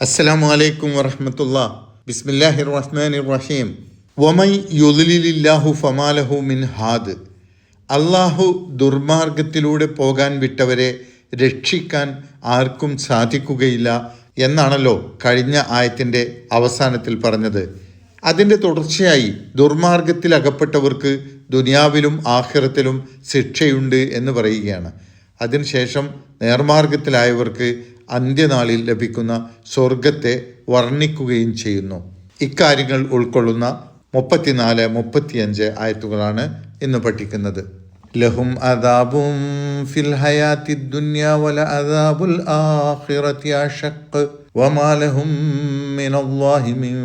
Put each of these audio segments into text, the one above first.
അസ്സലാമു അലൈക്കും വറഹമത്തുള്ള. ബിസ്മില്ലാഹിർ റഹ്മാൻ റഹീം വമൈ യുലിലില്ലാഹു ഫമാലഹു മിൻ ഹാദ്. അള്ളാഹു ദുർമാർഗത്തിലൂടെ പോകാൻ വിട്ടവരെ രക്ഷിക്കാൻ ആർക്കും സാധിക്കുകയില്ല എന്നാണല്ലോ കഴിഞ്ഞ ആയത്തിന്റെ അവസാനത്തിൽ പറഞ്ഞത്. അതിന്റെ തുടർച്ചയായി ദുർമാർഗത്തിൽ അകപ്പെട്ടവർക്ക് ദുനിയാവിലും ആഖിറത്തിലും ശിക്ഷയുണ്ട് എന്ന് പറയുകയാണ്. അതിനുശേഷം നേർമാർഗത്തിലായവർക്ക് അന്ത്യനാളിൽ ലഭിക്കുന്ന സ്വർഗത്തെ വർണിക്കുകയും ചെയ്യുന്നു. ഇക്കാര്യങ്ങൾ ഉൾക്കൊള്ളുന്ന മുപ്പത്തിനാല് മുപ്പത്തിയഞ്ച് ആയത്തുകളാണ് ഇന്ന് പഠിക്കുന്നത്. ലഹും അദാബും ഫിൽ ഹയാത്തി ദുനിയ അദാബുൽ ആഖിറത്തി അഷഖ് മിനല്ലാഹി മിൻ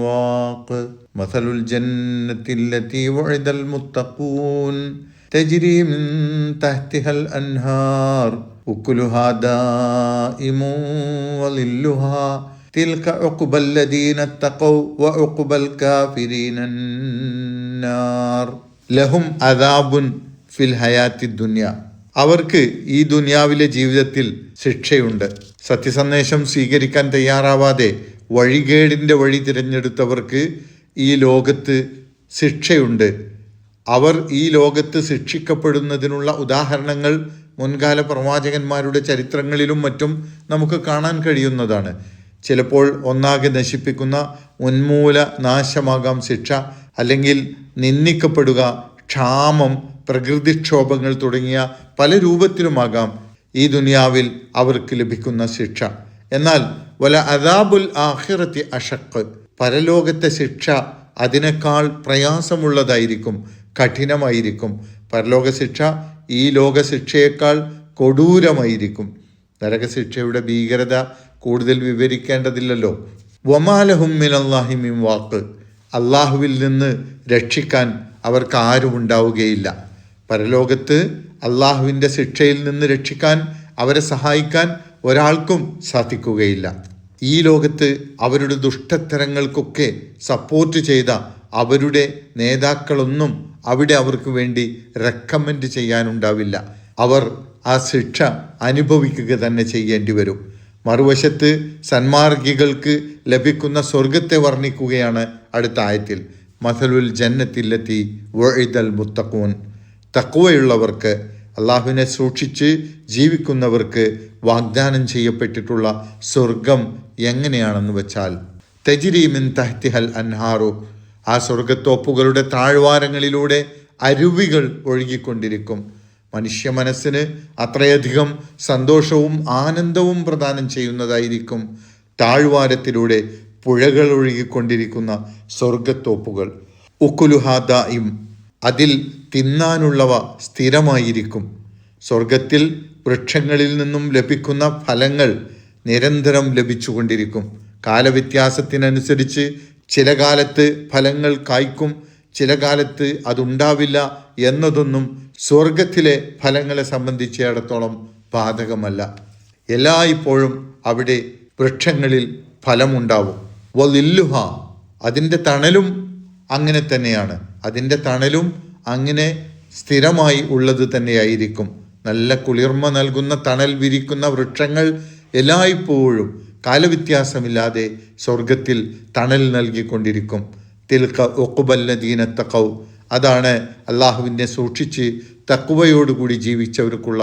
الأنواق مثل الجنة التي وعد المتقون تجري من تحتها الأنهار. وكلها دائم وظلها. تلك عقبى الذين اتقوا وعقبى الكافرين النار. لهم عذاب في الحياة الدنيا. അവർക്ക് ഈ ദുനിയാവിലെ ജീവിതത്തിൽ ശിക്ഷയുണ്ട്. സത്യസന്ദേശം സ്വീകരിക്കാൻ തയ്യാറാവാതെ വഴികേടിന്റെ വഴി തിരഞ്ഞെടുത്തവർക്ക് ഈ ലോകത്ത് ശിക്ഷയുണ്ട്. അവർ ഈ ലോകത്ത് ശിക്ഷിക്കപ്പെടുന്നതിനുള്ള ഉദാഹരണങ്ങൾ മുൻകാല പ്രവാചകന്മാരുടെ ചരിത്രങ്ങളിലും മറ്റും നമുക്ക് കാണാൻ കഴിയുന്നതാണ്. ചിലപ്പോൾ ഒന്നാകെ നശിപ്പിക്കുന്ന ഉന്മൂല നാശമാകാം ശിക്ഷ അല്ലെങ്കിൽ നിന്ദിക്കപ്പെടുക ക്ഷാമം പ്രകൃതിക്ഷോഭങ്ങൾ തുടങ്ങിയ പല രൂപത്തിലുമാകാം ഈ ദുനിയാവിൽ അവർക്ക് ലഭിക്കുന്ന ശിക്ഷ. എന്നാൽ വല അദാബുൽ ആഹിറത്തി അഷക്ക് പരലോകത്തെ ശിക്ഷ അതിനേക്കാൾ പ്രയാസമുള്ളതായിരിക്കും കഠിനമായിരിക്കും. പരലോക ശിക്ഷ ഈ ലോക ശിക്ഷയേക്കാൾ കൊടൂരമായിരിക്കും. നരകശിക്ഷയുടെ ഭീകരത കൂടുതൽ വിവരിക്കേണ്ടതില്ലല്ലോ. വമാലഹും അള്ളാഹിമിൻ വാക്ക്. അള്ളാഹുവിൽ നിന്ന് രക്ഷിക്കാൻ അവർക്ക് ആരും ഉണ്ടാവുകയില്ല പരലോകത്ത് അള്ളാഹുവിന്റെ ശിക്ഷയിൽ നിന്ന് രക്ഷിക്കാൻ അവരെ സഹായിക്കാൻ ഒരാൾക്കും സാധിക്കുകയില്ല. ഈ ലോകത്ത് അവരുടെ ദുഷ്ടത്തരങ്ങൾക്കൊക്കെ സപ്പോർട്ട് ചെയ്ത അവരുടെ നേതാക്കളൊന്നും അവിടെ അവർക്ക് വേണ്ടി റെക്കമെൻഡ് ചെയ്യാനുണ്ടാവില്ല. അവർ ആ ശിക്ഷ അനുഭവിക്കുക തന്നെ ചെയ്യേണ്ടി വരും. മറുവശത്ത് സന്മാർഗികൾക്ക് ലഭിക്കുന്ന സ്വർഗത്തെ വർണിക്കുകയാണ് അടുത്ത ആയത്തിൽ. മസലുൽ ജന്നത്തിലെത്തി വഴുതൽ മുത്തക്കൂൻ തക്കുവയുള്ളവർക്ക് അള്ളാഹുവിനെ സൂക്ഷിച്ച് ജീവിക്കുന്നവർക്ക് വാഗ്ദാനം ചെയ്യപ്പെട്ടിട്ടുള്ള സ്വർഗം എങ്ങനെയാണെന്ന് വെച്ചാൽ തെജിരീമിൻ തഹ്തിഹൽ അൻഹാറു ആ സ്വർഗത്തോപ്പുകളുടെ താഴ്വാരങ്ങളിലൂടെ അരുവികൾ ഒഴുകിക്കൊണ്ടിരിക്കും. മനുഷ്യ മനസ്സിന് അത്രയധികം സന്തോഷവും ആനന്ദവും പ്രദാനം ചെയ്യുന്നതായിരിക്കും താഴ്വാരത്തിലൂടെ പുഴകൾ ഒഴുകിക്കൊണ്ടിരിക്കുന്ന സ്വർഗത്തോപ്പുകൾ ഉക്കുലുഹാദായും അതിൽ തിന്നാനുള്ളവ സ്ഥിരമായിരിക്കും. സ്വർഗത്തിൽ വൃക്ഷങ്ങളിൽ നിന്നും ലഭിക്കുന്ന ഫലങ്ങൾ നിരന്തരം ലഭിച്ചുകൊണ്ടിരിക്കും. കാലവ്യത്യാസത്തിനനുസരിച്ച് ചില കാലത്ത് ഫലങ്ങൾ കായ്ക്കും ചില കാലത്ത് അതുണ്ടാവില്ല എന്നതൊന്നും സ്വർഗത്തിലെ ഫലങ്ങളെ സംബന്ധിച്ചിടത്തോളം ബാധകമല്ല. എല്ലായ്പ്പോഴും അവിടെ വൃക്ഷങ്ങളിൽ ഫലമുണ്ടാവും. വലില്ലുഹ അതിന്റെ തണലും അങ്ങനെ തന്നെയാണ്. അതിന്റെ തണലും അങ്ങനെ സ്ഥിരമായി ഉള്ളത് തന്നെയായിരിക്കും. നല്ല കുളിർമ നൽകുന്ന തണൽ വിരിക്കുന്ന വൃക്ഷങ്ങൾ എല്ലായ്പ്പോഴും കാലവ്യത്യാസമില്ലാതെ സ്വർഗത്തിൽ തണൽ നൽകിക്കൊണ്ടിരിക്കും. തിൽക്ക ഒക്കുബല്ലദീന തക്കൗ അതാണ് അള്ളാഹുവിനെ സൂക്ഷിച്ച് തക്കുവയോടുകൂടി ജീവിച്ചവർക്കുള്ള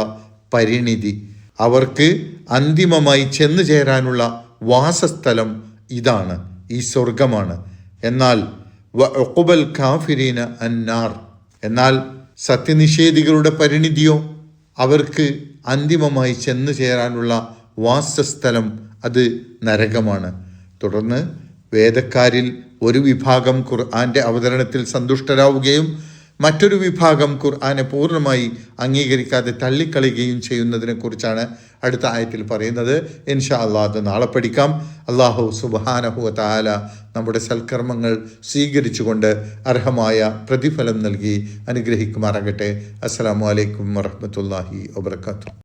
പരിണിതി. അവർക്ക് അന്തിമമായി ചെന്നു ചേരാനുള്ള വാസസ്ഥലം ഇതാണ് ഈ സ്വർഗമാണ് എന്നാൽ വ ഒക്കുബൽ കാഫിരീന അന്നാർ. എന്നാൽ സത്യനിഷേധികളുടെ പരിണിതിയോ അവർക്ക് അന്തിമമായി ചെന്നു ചേരാനുള്ള വാസസ്ഥലം അത് നരകമാണ്. തുടർന്ന് വേദക്കാരിൽ ഒരു വിഭാഗം ഖുർആന്റെ അവതരണത്തിൽ സന്തുഷ്ടരാവുകയും മറ്റൊരു വിഭാഗം ഖുർആാനെ പൂർണമായി അംഗീകരിക്കാതെ തള്ളിക്കളയുകയും ചെയ്യുന്നതിനെക്കുറിച്ചാണ് അടുത്ത ആയത്തിൽ പറയുന്നത്. ഇൻഷാ അള്ളാഹ് അത് നാളെ പഠിക്കാം. അള്ളാഹു സുബാനഹുവ താല നമ്മുടെ സൽക്കർമ്മങ്ങൾ സ്വീകരിച്ചുകൊണ്ട് അർഹമായ പ്രതിഫലം നൽകി അനുഗ്രഹിക്കുമാറാകട്ടെ. അസ്സാം വലൈക്കും വറഹമത്തല്ലാഹി വാബർക്കാത്തു